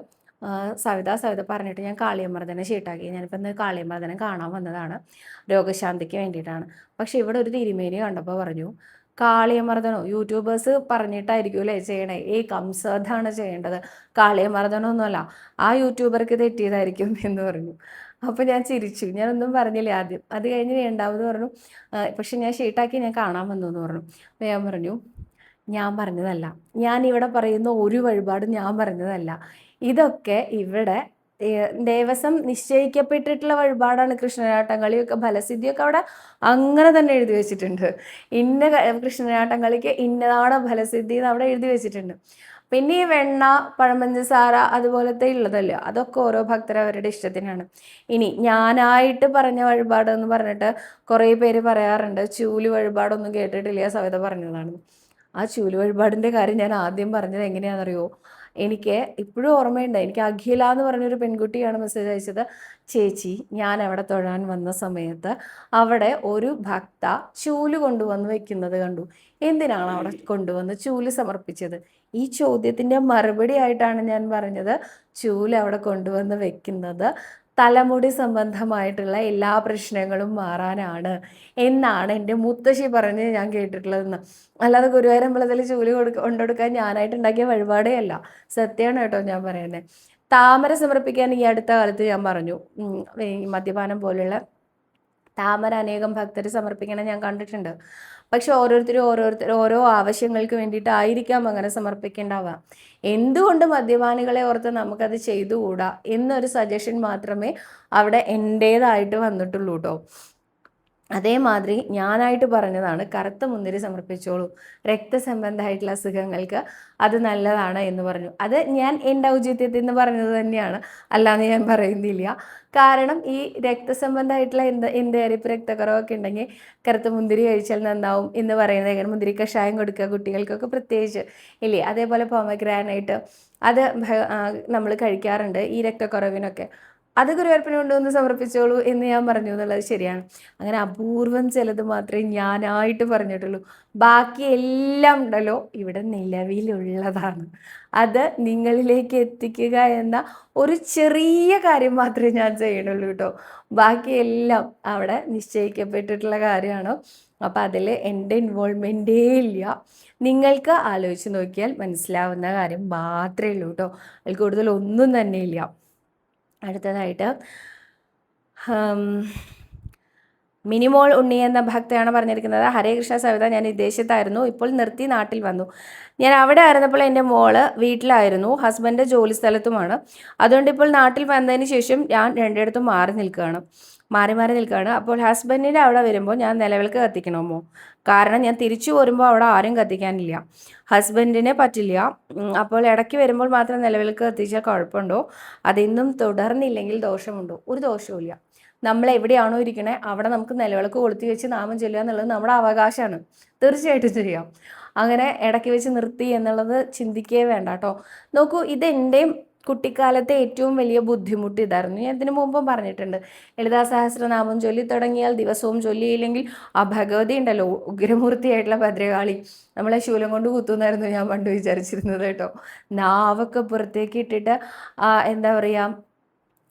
സവിത സവിത പറഞ്ഞിട്ട് ഞാൻ കാളിയമർദ്ദനം ഷീട്ടാക്കി. ഞാനിപ്പോൾ ഇന്ന് കാളിയമർദ്ദനം കാണാൻ വന്നതാണ്. രോഗശാന്തിക്ക് വേണ്ടിയിട്ടാണ്. പക്ഷേ ഇവിടെ ഒരു തിരുമേനി കണ്ടപ്പോൾ പറഞ്ഞു കാളിയമർദ്ദനോ യൂട്യൂബേഴ്സ് പറഞ്ഞിട്ടായിരിക്കും അല്ലേ ചെയ്യണേ? ഈ കംസതാണ് ചെയ്യേണ്ടത്. കാളിയമർദ്ദനമൊന്നുമല്ല ആ യൂട്യൂബർക്ക് തെറ്റിയതായിരിക്കും എന്ന് പറഞ്ഞു. അപ്പോൾ ഞാൻ ചിരിച്ചു. ഞാനൊന്നും പറഞ്ഞില്ല? ആദ്യം അത് കഴിഞ്ഞ് രണ്ടാമത് പറഞ്ഞു. "ആ, പക്ഷെ ഞാൻ ഷീട്ടാക്കി ഞാൻ കാണാൻ വന്നു എന്ന് പറഞ്ഞു. അപ്പോൾ ഞാൻ പറഞ്ഞു ഞാൻ പറഞ്ഞതല്ല. ഞാൻ ഇവിടെ പറയുന്ന ഒരു വഴിപാട് ഞാൻ പറഞ്ഞതല്ല. ഇതൊക്കെ ഇവിടെ ഏ- ദേവസ്വം നിശ്ചയിക്കപ്പെട്ടിട്ടുള്ള വഴിപാടാണ് കൃഷ്ണനാട്ടം കളിയൊക്കെ ഫലസിദ്ധിയൊക്കെ അവിടെ അങ്ങനെ തന്നെ എഴുതി വെച്ചിട്ടുണ്ട്. ഇന്ന കൃഷ്ണനാട്ടം കളിക്ക് ഇന്നതാണ് ഫലസിദ്ധി എന്ന് അവിടെ എഴുതി വെച്ചിട്ടുണ്ട്. പിന്നെ ഈ വെണ്ണ പഴമ്പഞ്ചസാര അതുപോലത്തെ ഉള്ളതല്ലോ അതൊക്കെ ഓരോ ഭക്തർ അവരുടെ ഇഷ്ടത്തിനാണ്. ഇനി ഞാനായിട്ട് പറഞ്ഞ വഴിപാട് എന്ന് പറഞ്ഞിട്ട് കുറേ പേര് പറയാറുണ്ട് ചൂൽ വഴിപാടൊന്നും കേട്ടിട്ടില്ല സവിത പറഞ്ഞതാണ് ആ ചൂൽ വഴിപാടിന്റെ കാര്യം ഞാൻ ആദ്യം പറഞ്ഞത് എങ്ങനെയാണെന്നറിയോ? എനിക്ക് ഇപ്പോഴും ഓർമ്മയുണ്ട്. എനിക്ക് അഖില എന്ന് പറഞ്ഞൊരു പെൺകുട്ടിയാണ് മെസ്സേജ് അയച്ചത്. ചേച്ചി ഞാൻ അവിടെ തൊഴാൻ വന്ന സമയത്ത് അവിടെ ഒരു ഭക്ത ചൂൽ കൊണ്ടുവന്ന് വെക്കുന്നത് കണ്ടു. എന്തിനാണ് അവിടെ കൊണ്ടുവന്ന് ചൂൽ സമർപ്പിച്ചത്? ഈ ചോദ്യത്തിന്റെ മറുപടി ആയിട്ടാണ് ഞാൻ പറഞ്ഞത്. ചൂൽ അവിടെ കൊണ്ടുവന്ന് വെക്കുന്നത് തലമുടി സംബന്ധമായിട്ടുള്ള എല്ലാ പ്രശ്നങ്ങളും മാറാനാണ് എന്നാണ് എന്റെ മുത്തശ്ശി പറഞ്ഞ് ഞാൻ കേട്ടിട്ടുള്ളതെന്ന്. അല്ലാതെ ഗുരുവായൂരമ്പലത്തിൽ ചൂൽ കൊടുക്ക കൊണ്ടുകൊടുക്കാൻ ഞാനായിട്ട് ഉണ്ടാക്കിയ വഴിപാടേ അല്ല സത്യമാണ് കേട്ടോ ഞാൻ പറയുന്നത് താമര സമർപ്പിക്കാൻ ഈ അടുത്ത കാലത്ത് ഞാൻ പറഞ്ഞു. മദ്യപാനം പോലുള്ള താമര അനേകം ഭക്തർ സമർപ്പിക്കണം ഞാൻ കണ്ടിട്ടുണ്ട്. പക്ഷെ ഓരോരുത്തരും ഓരോരുത്തർ ഓരോ ആവശ്യങ്ങൾക്ക് വേണ്ടിയിട്ടായിരിക്കാം അങ്ങനെ സമർപ്പിക്കേണ്ടാവുക. എന്തുകൊണ്ട് മദ്യപാനികളെ ഓർത്ത് നമുക്കത് ചെയ്തുകൂടാ എന്നൊരു സജഷൻ മാത്രമേ അവിടെ എന്റേതായിട്ട് വന്നിട്ടുള്ളൂ കേട്ടോ അതേമാതിരി ഞാനായിട്ട് പറഞ്ഞതാണ് കറുത്ത മുന്തിരി സമർപ്പിച്ചോളൂ. രക്തസംബന്ധമായിട്ടുള്ള അസുഖങ്ങൾക്ക് അത് നല്ലതാണ് എന്ന് പറഞ്ഞു. അത് ഞാൻ എന്റെ ഔചിത്യത്തിൽ നിന്ന് പറഞ്ഞത് തന്നെയാണ്. അല്ലാന്ന് ഞാൻ പറയുന്നില്ല. കാരണം ഈ രക്തസംബന്ധമായിട്ടുള്ള എന്ത് എന്ത് അരിപ്പ് രക്തക്കുറവൊക്കെ ഉണ്ടെങ്കിൽ കറുത്ത മുന്തിരി കഴിച്ചാൽ നന്നാവും എന്ന് പറയുന്നത് മുന്തിരി കഷായം കൊടുക്കുക കുട്ടികൾക്കൊക്കെ പ്രത്യേകിച്ച് ഇല്ലേ? അതേപോലെ പോമഗ്രാനായിട്ട് അത് നമ്മൾ കഴിക്കാറുണ്ട് ഈ രക്തക്കുറവിനൊക്കെ. അത് ഗുരുവായൂരപ്പന് കൊണ്ടുവന്ന് സമർപ്പിച്ചോളൂ എന്ന് ഞാൻ പറഞ്ഞു എന്നുള്ളത് ശരിയാണ്. അങ്ങനെ അപൂർവം ചിലത് മാത്രമേ ഞാനായിട്ട് പറഞ്ഞിട്ടുള്ളൂ. ബാക്കി എല്ലാം ഉണ്ടല്ലോ ഇവിടെ നിലവിലുള്ളതാണ്. അത് നിങ്ങളിലേക്ക് എത്തിക്കുക എന്ന ഒരു ചെറിയ കാര്യം മാത്രമേ ഞാൻ ചെയ്യണുള്ളൂ കേട്ടോ. ബാക്കിയെല്ലാം അവിടെ നിശ്ചയിക്കപ്പെട്ടിട്ടുള്ള കാര്യമാണ്. അപ്പം അതിൽ എന്റെ ഇൻവോൾവ്മെന്റേ ഇല്ല. നിങ്ങൾക്ക് ആലോചിച്ച് നോക്കിയാൽ മനസ്സിലാവുന്ന കാര്യം മാത്രമേ ഉള്ളൂ കേട്ടോ. അതിൽ കൂടുതൽ ഒന്നും തന്നെ ഇല്ല. അടുത്തതായിട്ട് മിനിമോൾ ഉണ്ണി എന്ന ഭക്തയാണ് പറഞ്ഞിരിക്കുന്നത്. ഹരേ കൃഷ്ണ സവിത ഞാൻ വിദേശത്തായിരുന്നു ഇപ്പോൾ നിർത്തി നാട്ടിൽ വന്നു. ഞാൻ അവിടെ ആയിരുന്നപ്പോൾ എന്റെ മോൾ വീട്ടിലായിരുന്നു ഹസ്ബൻഡ് ജോലി സ്ഥലത്തുമാണ്. അതുകൊണ്ട് ഇപ്പോൾ നാട്ടിൽ വന്നതിന് ശേഷം ഞാൻ രണ്ടിടത്തും മാറി നിൽക്കുകയാണ്. മാറി മാറി നിൽക്കുകയാണ്. അപ്പോൾ ഹസ്ബൻഡിന്റെ അവിടെ വരുമ്പോൾ ഞാൻ നിലവിളക്ക് കത്തിക്കണമോ കാരണം ഞാൻ തിരിച്ചു വരുമ്പോൾ അവിടെ ആരും കത്തിക്കാനില്ല. ഹസ്ബൻഡിനെ പറ്റില്ല. അപ്പോൾ ഇടയ്ക്ക് വരുമ്പോൾ മാത്രം നിലവിളക്ക് കത്തിച്ചാൽ കുഴപ്പമുണ്ടോ? അതിന്നും തുടർന്നില്ലെങ്കിൽ ദോഷമുണ്ടോ? ഒരു ദോഷവും നമ്മൾ എവിടെയാണോ ഇരിക്കണേ അവിടെ നമുക്ക് നിലവിളക്ക് കൊളുത്തി വെച്ച് നാമം ചൊല്ലുക എന്നുള്ളത് നമ്മുടെ അവകാശമാണ്. തീർച്ചയായിട്ടും ചെയ്യാം അങ്ങനെ ഇടയ്ക്ക് വെച്ച് നിർത്തി എന്നുള്ളത് ചിന്തിക്കേ വേണ്ട കേട്ടോ. നോക്കൂ ഇത് എന്റെയും കുട്ടിക്കാലത്തെ ഏറ്റവും വലിയ ബുദ്ധിമുട്ട് ഇതായിരുന്നു. ഞാൻ ഇതിനു മുമ്പും പറഞ്ഞിട്ടുണ്ട്. ലളിതാ സഹസ്രനാമം ചൊല്ലി തുടങ്ങിയാൽ ദിവസവും ചൊല്ലിയില്ലെങ്കിൽ ആ ഭഗവതി ഉണ്ടല്ലോ ഉഗ്രമൂർത്തിയായിട്ടുള്ള ഭദ്രകാളി. നമ്മളെ ശൂലം കൊണ്ട് കുത്തുന്നായിരുന്നു ഞാൻ പണ്ട് വിചാരിച്ചിരുന്നത് കേട്ടോ. നാവൊക്കെ പുറത്തേക്ക് ഇട്ടിട്ട് എന്താ പറയുക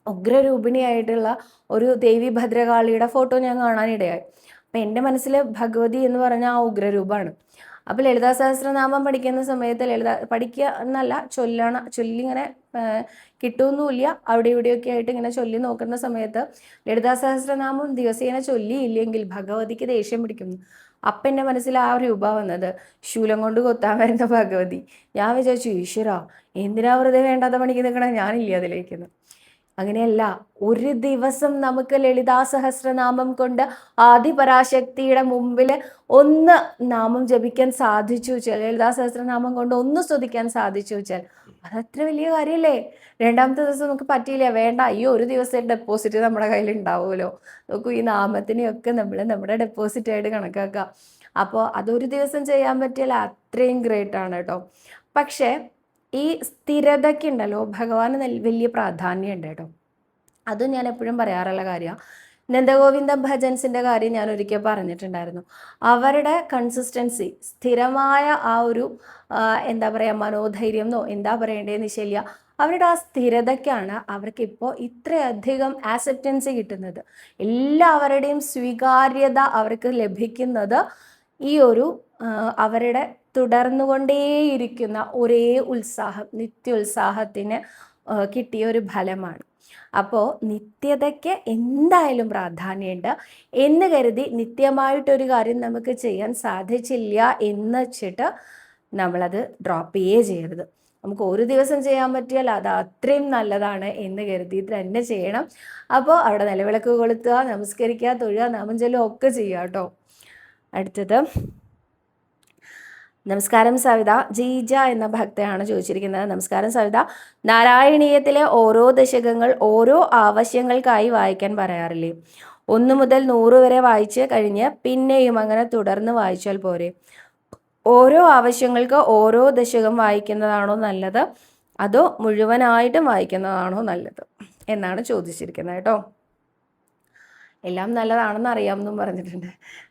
ഉഗ്രരൂപിണിയായിട്ടുള്ള ഒരു ദേവി ഭദ്രകാളിയുടെ ഫോട്ടോ ഞാൻ കാണാനിടയായി. അപ്പം എന്റെ മനസ്സിൽ ഭഗവതി എന്ന് പറഞ്ഞ ആ ഉഗ്രരൂപമാണ്. അപ്പോൾ ലളിതാ സഹസ്രനാമം പഠിക്കുന്ന സമയത്ത് ലളിത പഠിക്കുക എന്നല്ല ചൊല്ലണ ചൊല്ലിങ്ങനെ കിട്ടുമൊന്നുമില്ല അവിടെ ഇവിടെയൊക്കെ ആയിട്ട് ഇങ്ങനെ ചൊല്ലി നോക്കുന്ന സമയത്ത് ലളിതാ സഹസ്രനാമം ദിവസേന ചൊല്ലിയില്ലെങ്കിൽ ഭഗവതിക്ക് ദേഷ്യം പിടിക്കുന്നു. അപ്പം എന്റെ മനസ്സിൽ ആ രൂപ വന്നത്. ശൂലം കൊണ്ട് കൊത്താൻ വരുന്ന ഭഗവതി. ഞാൻ വിചാരിച്ചു ഈശ്വര എന്തിനാ വെറുതെ വേണ്ടാത്ത പണിക്ക് നിൽക്കണേ ഞാനില്ല അതിലേക്കെന്ന് അങ്ങനെയല്ല ഒരു ദിവസം നമുക്ക് ലളിതാ സഹസ്രനാമം കൊണ്ട് ആദിപരാശക്തിയുടെ മുമ്പിൽ ഒന്ന് നാമം ജപിക്കാൻ സാധിച്ചു വെച്ചാൽ ലളിതാ സഹസ്രനാമം കൊണ്ട് ഒന്ന് സ്തുതിക്കാൻ സാധിച്ചു വെച്ചാൽ അതത്ര വലിയ കാര്യമല്ലേ രണ്ടാമത്തെ ദിവസം നമുക്ക് പറ്റിയില്ല. വേണ്ട അയ്യോ ഒരു ദിവസം ഡെപ്പോസിറ്റ് നമ്മുടെ കയ്യിൽ ഉണ്ടാവുമല്ലോ നോക്കൂ ഈ നാമത്തിനെയൊക്കെ നമ്മൾ നമ്മുടെ ഡെപ്പോസിറ്റായിട്ട് കണക്കാക്കുക അപ്പോൾ അതൊരു ദിവസം ചെയ്യാൻ പറ്റിയാൽ അത്രയും ഗ്രേറ്റ് ആണ് കേട്ടോ. പക്ഷേ ഈ സ്ഥിരതയ്ക്കുണ്ടല്ലോ ഭഗവാന് നെൽ- വലിയ പ്രാധാന്യമുണ്ട് കേട്ടോ. അതും ഞാൻ എപ്പോഴും പറയാറുള്ള കാര്യമാണ് നന്ദഗോവിന്ദ ഭജൻസിന്റെ കാര്യം ഞാൻ ഒരിക്കൽ പറഞ്ഞിട്ടുണ്ടായിരുന്നു. അവരുടെ കൺസിസ്റ്റൻസി സ്ഥിരമായ ആ ഒരു എന്താ പറയുക മനോധൈര്യം എന്നോ എന്താ പറയേണ്ടതെന്ന് ശരിയ അവരുടെ ആ സ്ഥിരതയ്ക്കാണ് അവർക്ക് ഇപ്പോൾ ഇത്രയധികം ആക്സെപ്റ്റൻസ് കിട്ടുന്നത്. എല്ലാവരുടെയും സ്വീകാര്യത അവർക്ക് ലഭിക്കുന്നത് ഈ ഒരു അവരുടെ തുടർന്നുകൊണ്ടേയിരിക്കുന്ന ഒരേ ഉത്സാഹം നിത്യോത്സാഹത്തിന് കിട്ടിയ ഒരു ഫലമാണ്. അപ്പോൾ നിത്യതയ്ക്ക് എന്തായാലും പ്രാധാന്യമുണ്ട്. എന്ന് കരുതി നിത്യമായിട്ടൊരു കാര്യം നമുക്ക് ചെയ്യാൻ സാധിച്ചില്ല എന്ന് വെച്ചിട്ട് നമ്മളത് ഡ്രോപ്പ് ചെയ്യേ ചെയ്യരുത്. നമുക്ക് ഒരു ദിവസം ചെയ്യാൻ പറ്റിയാൽ അത് അത്രയും നല്ലതാണ് എന്ന് കരുതി തന്നെ ചെയ്യണം. അപ്പോൾ അവിടെ നിലവിളക്ക് കൊളുത്തുക നമസ്കരിക്കുക തൊഴുക നാമം ചെല്ലുക ഒക്കെ ചെയ്യുക കേട്ടോ. അടുത്തത് നമസ്കാരം സവിത. ജീജ എന്ന ഭക്തയാണ് ചോദിച്ചിരിക്കുന്നത്. നമസ്കാരം സവിത. നാരായണീയത്തിലെ ഓരോ ദശകങ്ങൾ ഓരോ ആവശ്യങ്ങൾക്കായി വായിക്കാൻ പറയാറില്ലേ? ഒന്ന് മുതൽ നൂറ് വരെ വായിച്ച് കഴിഞ്ഞ് പിന്നെയും അങ്ങനെ തുടർന്ന് വായിച്ചാൽ പോരെ? ഓരോ ആവശ്യങ്ങൾക്ക് ഓരോ ദശകം വായിക്കുന്നതാണോ നല്ലത്? അതോ മുഴുവനായിട്ടും വായിക്കുന്നതാണോ നല്ലത്? എന്നാണ് ചോദിച്ചിരിക്കുന്നത് കേട്ടോ. എല്ലാം നല്ലതാണെന്ന് അറിയാമെന്നും പറഞ്ഞിട്ടുണ്ട്.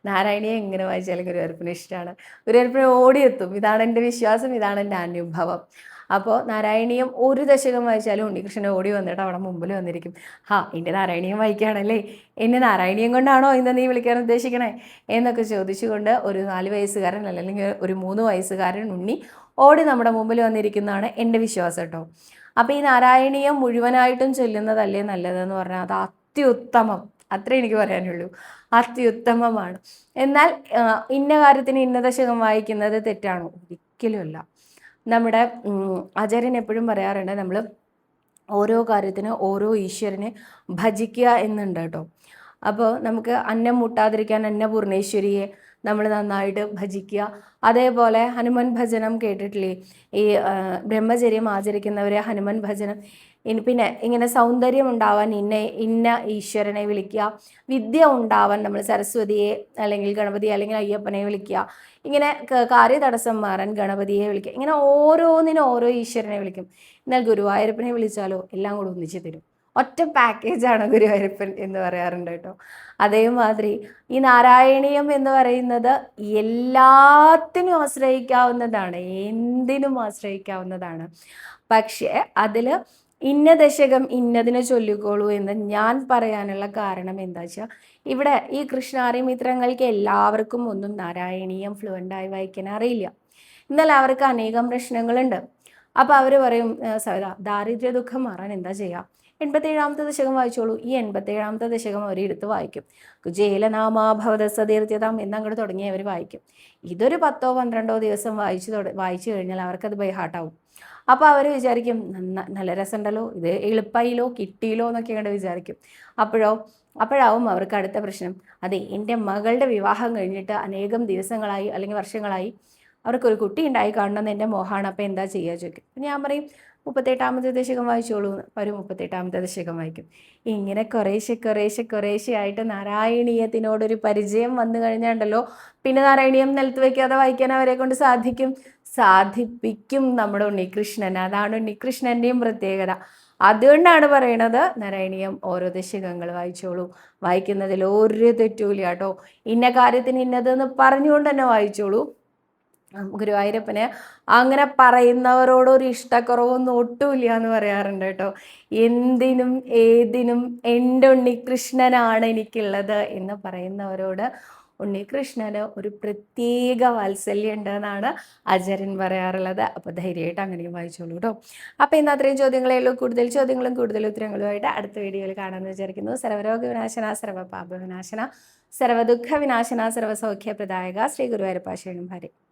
നാരായണിയെ എങ്ങനെ വായിച്ചാലും ഗുരുവായൂരപ്പന് ഇഷ്ടമാണ്. ഗുരുവായൂരപ്പനെ ഓടിയെത്തും. ഇതാണ് എന്റെ വിശ്വാസം ഇതാണ് എന്റെ അനുഭവം. അപ്പോൾ നാരായണീയം ഒരു ദശകം വായിച്ചാലും ഉണ്ണികൃഷ്ണൻ ഓടി വന്നിട്ട് അവിടെ മുമ്പിൽ വന്നിരിക്കും. ഹാ എന്റെ നാരായണീയം വായിക്കുകയാണല്ലേ? എന്നെ നാരായണീയം കൊണ്ടാണോ ഇന്ന് നീ വിളിക്കാൻ ഉദ്ദേശിക്കണേ? എന്നൊക്കെ ചോദിച്ചുകൊണ്ട് ഒരു നാല് വയസ്സുകാരൻ അല്ലെങ്കിൽ ഒരു മൂന്ന് വയസ്സുകാരൻ ഉണ്ണി ഓടി നമ്മുടെ മുമ്പിൽ വന്നിരിക്കുന്നതാണ് എന്റെ വിശ്വാസം കേട്ടോ. അപ്പോൾ ഈ നാരായണീയം മുഴുവനായിട്ടും ചൊല്ലുന്നതല്ലേ നല്ലതെന്ന് പറഞ്ഞാൽ അത് അത്യുത്തമം. അത്രേ എനിക്ക് പറയാനുള്ളൂ. അത്യുത്തമമാണ്. എന്നാൽ ഇന്ന കാര്യത്തിന് ഇന്ന ദശകം വായിക്കുന്നത് തെറ്റാണോ? ഒരിക്കലുമല്ല. നമ്മുടെ ആചാര്യൻ എപ്പോഴും പറയാറുണ്ട് നമ്മൾ ഓരോ കാര്യത്തിന് ഓരോ ഈശ്വരനെ ഭജിക്കുക എന്നുണ്ട് കേട്ടോ. അപ്പോൾ നമുക്ക് അന്നം മുട്ടാതിരിക്കാൻ അന്നപൂർണേശ്വരിയെ നമ്മൾ നന്നായിട്ട് ഭജിക്കുക. അതേപോലെ ഹനുമൻ ഭജനം കേട്ടിട്ടില്ലേ? ഈ ബ്രഹ്മചര്യം ആചരിക്കുന്നവരെ ഹനുമൻ ഭജനം. പിന്നെ ഇങ്ങനെ സൗന്ദര്യം ഉണ്ടാവാൻ ഇന്ന ഇന്ന ഈശ്വരനെ വിളിക്കുക. വിദ്യ ഉണ്ടാവാൻ നമ്മൾ സരസ്വതിയെ അല്ലെങ്കിൽ ഗണപതിയെ അല്ലെങ്കിൽ അയ്യപ്പനെ വിളിക്കുക. ഇങ്ങനെ കാര്യതടസ്സം മാറാൻ ഗണപതിയെ വിളിക്കുക. ഇങ്ങനെ ഓരോന്നിനും ഓരോ ഈശ്വരനെ വിളിക്കും. എന്നാൽ ഗുരുവായൂരപ്പനെ വിളിച്ചാലോ? എല്ലാം കൂടെ ഒന്നിച്ച് തരും. ഒറ്റ പാക്കേജാണ് ഗുരുവായൂരപ്പൻ എന്ന് പറയാറുണ്ട് കേട്ടോ. അതേമാതിരി ഈ നാരായണീയം എന്ന് പറയുന്നത് എല്ലാത്തിനും ആശ്രയിക്കാവുന്നതാണ് എന്തിനും ആശ്രയിക്കാവുന്നതാണ്. പക്ഷേ അതിൽ ഇന്ന ദശകം ഇന്നതിനെ ചൊല്ലിക്കോളൂ എന്ന് ഞാൻ പറയാനുള്ള കാരണം എന്താ വെച്ചാൽ ഇവിടെ ഈ കൃഷ്ണാരി മിത്രങ്ങൾക്ക് എല്ലാവർക്കും ഒന്നും നാരായണീയം ഫ്ലുവന്റായി വായിക്കാൻ അറിയില്ല. എന്നാൽ അവർക്ക് അനേകം പ്രശ്നങ്ങളുണ്ട്. അപ്പോൾ അവർ പറയും ദാരിദ്ര്യ ദുഃഖം മാറാൻ എന്താ ചെയ്യുക എൺപത്തേഴാമത്തെ ദശകം വായിച്ചോളൂ. ഈ എൺപത്തേഴാമത്തെ ദശകം അവരെടുത്ത് വായിക്കും. കുജേലനാമാഭവത സതീർത്ഥ്യതാം എന്നങ്ങോട്ട് തുടങ്ങി അവർ വായിക്കും. ഇതൊരു പത്തോ പന്ത്രണ്ടോ ദിവസം വായിച്ചു വായിച്ചു കഴിഞ്ഞാൽ അവർക്കത് ബൈഹാട്ടാവും അപ്പോൾ അവർ വിചാരിക്കും നല്ല രസമുണ്ടല്ലോ ഇത് എളുപ്പമായില്ലോ കിട്ടിയില്ലോ എന്നൊക്കെ കണ്ട് വിചാരിക്കും. അപ്പോഴോ അപ്പോഴാവും അവർക്ക് അടുത്ത പ്രശ്നം. അതെ എന്റെ മകളുടെ വിവാഹം കഴിഞ്ഞിട്ട് അനേകം ദിവസങ്ങളായി അല്ലെങ്കിൽ വർഷങ്ങളായി അവർക്കൊരു കുട്ടി ഉണ്ടായി കാണണമെന്ന് എന്റെ മോഹമാണ് അപ്പോൾ എന്താ ചെയ്യുക ചോദിക്കും. ഞാൻ പറയും മുപ്പത്തെട്ടാമത്തെ ദശകം വായിച്ചോളൂ അവർ മുപ്പത്തെട്ടാമത്തെ ദശകം വായിക്കും. ഇങ്ങനെ കുറേശ്ശെ കുറേശ്ശെ കുറേശ്ശെ ആയിട്ട് നാരായണീയത്തിനോടൊരു പരിചയം വന്നു കഴിഞ്ഞാണ്ടല്ലോ. പിന്നെ നാരായണീയം നിലത്ത് വയ്ക്കാതെ വായിക്കാൻ അവരെ കൊണ്ട് സാധിക്കും. സാധിപ്പിക്കും നമ്മുടെ ഉണ്ണികൃഷ്ണൻ അതാണ് ഉണ്ണികൃഷ്ണന്റെയും പ്രത്യേകത. അതുകൊണ്ടാണ് പറയണത് നാരായണീയം ഓരോ ദശകങ്ങൾ വായിച്ചോളൂ. വായിക്കുന്നതിൽ ഒരു തെറ്റൂല കേട്ടോ. ഇന്ന കാര്യത്തിന് ഇന്നതെന്ന് പറഞ്ഞുകൊണ്ട് തന്നെ വായിച്ചോളൂ. ഗുരുവായൂരപ്പന് അങ്ങനെ പറയുന്നവരോടൊരു ഇഷ്ടക്കുറവൊന്നും ഒട്ടുമില്ല എന്ന് പറയാറുണ്ട് കേട്ടോ. എന്തിനും ഏതിനും എന്റെ ഉണ്ണികൃഷ്ണനാണ് എനിക്കുള്ളത് എന്ന് പറയുന്നവരോട് ഉണ്ണികൃഷ്ണന് ഒരു പ്രത്യേക വാത്സല്യം ഉണ്ടെന്നാണ് ആചാര്യൻ പറയാറുള്ളത്. അപ്പോൾ ധൈര്യമായിട്ട് അങ്ങനെയും വായിച്ചോളൂ കേട്ടോ. അപ്പോൾ ഇന്ന് അത്രയും ചോദ്യങ്ങളേ ഉള്ളൂ. കൂടുതൽ ചോദ്യങ്ങളും കൂടുതൽ ഉത്തരങ്ങളുമായിട്ട് അടുത്ത വീഡിയോയിൽ കാണാമെന്ന് വിചാരിക്കുന്നു. സർവരോഗ വിനാശന സർവപാപ വിനാശന സർവദുഃഖ വിനാശന സർവസൗഖ്യപ്രദായക ശ്രീ ഗുരുവായൂരപ്പാശേണും ഭാര്യ.